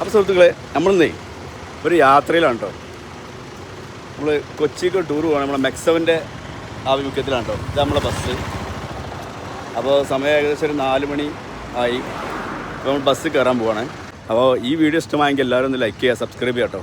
അപ്പോൾ സുഹൃത്തുക്കളെ നമ്മളിന്നേ ഒരു യാത്രയിലാണ് കേട്ടോ നമ്മൾ കൊച്ചിക്ക് ടൂർ പോകണം നമ്മുടെ മെക്സവന്റെ ആഭിമുഖ്യത്തിലാണ് കേട്ടോ ഇത് നമ്മളെ ബസ് അപ്പോൾ സമയം ഏകദേശം ഒരു നാല് മണി ആയി അപ്പോൾ നമ്മൾ ബസ് കയറാൻ പോവാണ് അപ്പോൾ ഈ വീഡിയോ ഇഷ്ടമായെങ്കിൽ എല്ലാവരും ഒന്ന് ലൈക്ക് ചെയ്യുക സബ്സ്ക്രൈബ് ചെയ്യുക കേട്ടോ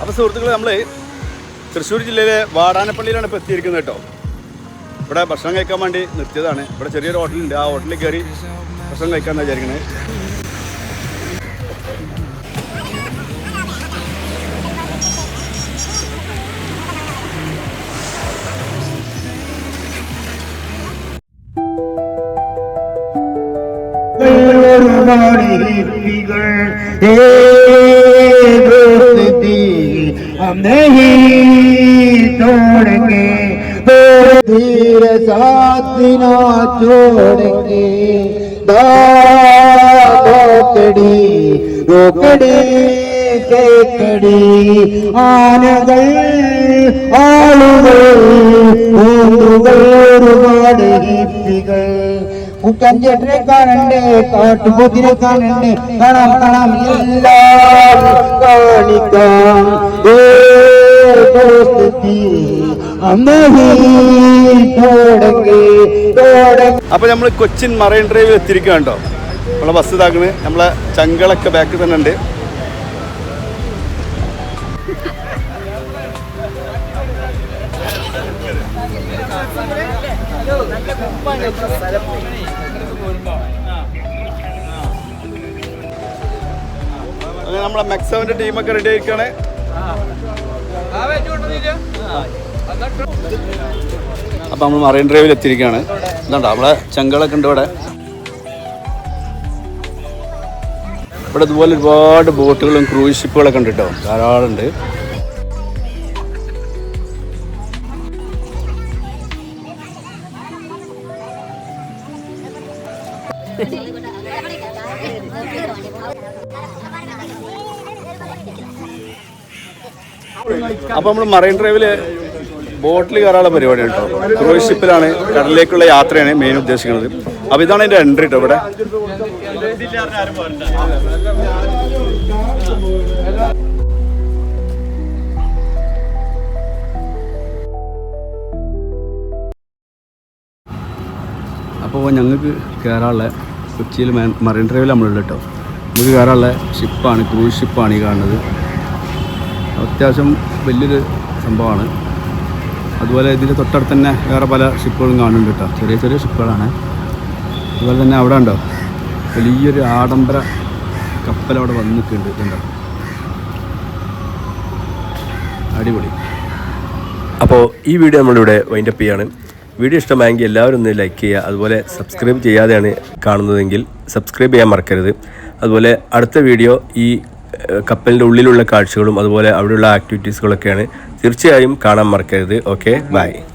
അപ്പോൾ സുഹൃത്തുക്കളെ നമ്മൾ തൃശ്ശൂർ ജില്ലയിലെ വാടാനപ്പള്ളിയിലാണ് ഇപ്പോൾ എത്തിയിരിക്കുന്നത് കേട്ടോ. ഇവിടെ ഭക്ഷണം കഴിക്കാൻ വേണ്ടി നിർത്തിയതാണ്. ഇവിടെ ചെറിയൊരു ഹോട്ടലുണ്ട്. ആ ഹോട്ടലിൽ കയറി ഭക്ഷണം കഴിക്കാമെന്ന് വിചാരിക്കണേ. ഒരുപാട് ഹിപ്പികൾ दोस्ती हम नहीं तोड़ेंगे धीर साथ ना छोड़ेंगे रोकड़ी रोकड़ी കേക്കടി ആനകൾ ആളുകൾ ഊന്നുകൾ ഒരുപാട് ഹിപ്പികൾ കുട്ടഞ്ചേട്ടനെ കാണണ്ട് കാട്ടുപോത്തിനെ കാണണ്ട് കാണാം കാണാം. എല്ലാം കാണിക്കാം. അപ്പോൾ നമ്മൾ കൊച്ചിൻ മറൈൻ ഡ്രൈവിൽ എത്തിയിരിക്കുക കേട്ടോ. നമ്മളെ ബസ് ഇതാക്കണ്. നമ്മളെ ചങ്കളൊക്കെ ബാക്കിൽ തന്നെ ഉണ്ട്. അങ്ങനെ നമ്മളെ മെക്സവന്റെ ടീമൊക്കെ റെഡി ആയിരിക്കണേ. അപ്പം നമ്മൾ മറൈൻ ഡ്രൈവിൽ എത്തിയിരിക്കുകയാണ് എന്താണ്ടോ നമ്മളെ ചങ്കളൊക്കെ ഉണ്ട് ഇവിടെ. ഇവിടെ ഇതുപോലെ ഒരുപാട് ബോട്ടുകളും ക്രൂസ് ഷിപ്പുകളൊക്കെ ഉണ്ട് കേട്ടോ. ധാരാളം ഉണ്ട്. അപ്പോൾ നമ്മൾ മറൈൻ ഡ്രൈവിൽ ബോട്ടിൽ കയറാനുള്ള പരിപാടി കേട്ടോ. ക്രൂയിസ് ഷിപ്പിലാണ് കടലിലേക്കുള്ള യാത്രയാണ് മെയിൻ ഉദ്ദേശിക്കുന്നത്. അപ്പോൾ ഇതാണ് എന്റെ എൻട്രി കേട്ടോ ഇവിടെ. അപ്പോൾ ഞങ്ങൾക്ക് കയറാനുള്ള കൊച്ചിയിൽ മറൈൻ ഡ്രൈവിൽ നമ്മളുണ്ട് കേട്ടോ നമുക്ക് കയറാനുള്ള ഷിപ്പാണ് ക്രൂയിസ് ഷിപ്പാണ് ഈ കാണുന്നത്. അത്യാവശ്യം വലിയൊരു സംഭവമാണ്. അതുപോലെ ഇതിന്റെ തൊട്ടടുത്ത് തന്നെ വേറെ പല ഷിപ്പുകളും കാണുന്നുണ്ട് കേട്ടോ. ചെറിയ ചെറിയ ഷിപ്പുകളാണ്. അതുപോലെ തന്നെ അവിടെ ഉണ്ടോ? വലിയൊരു ആഡംബര കപ്പൽ അവിടെ വന്ന് നിൽക്കുന്നുണ്ട് ഇതുണ്ടോ അടിപൊളി. അപ്പോൾ ഈ വീഡിയോ നമ്മളിവിടെ വൈൻഡപ്പ് ചെയ്യാണ്. വീഡിയോ ഇഷ്ടമായെങ്കിൽ എല്ലാവരും ഒന്ന് ലൈക്ക് ചെയ്യുക. അതുപോലെ സബ്സ്ക്രൈബ് ചെയ്യാതെയാണ് കാണുന്നതെങ്കിൽ സബ്സ്ക്രൈബ് ചെയ്യാൻ മറക്കരുത്. അതുപോലെ അടുത്ത വീഡിയോ ഈ കപ്പലിന്റെ ഉള്ളിലുള്ള കാഴ്ചകളും അതുപോലെ അവിടെയുള്ള ആക്ടിവിറ്റീസുകളൊക്കെയാണ് തീർച്ചയായും കാണാൻ മറക്കരുത്. Okay bye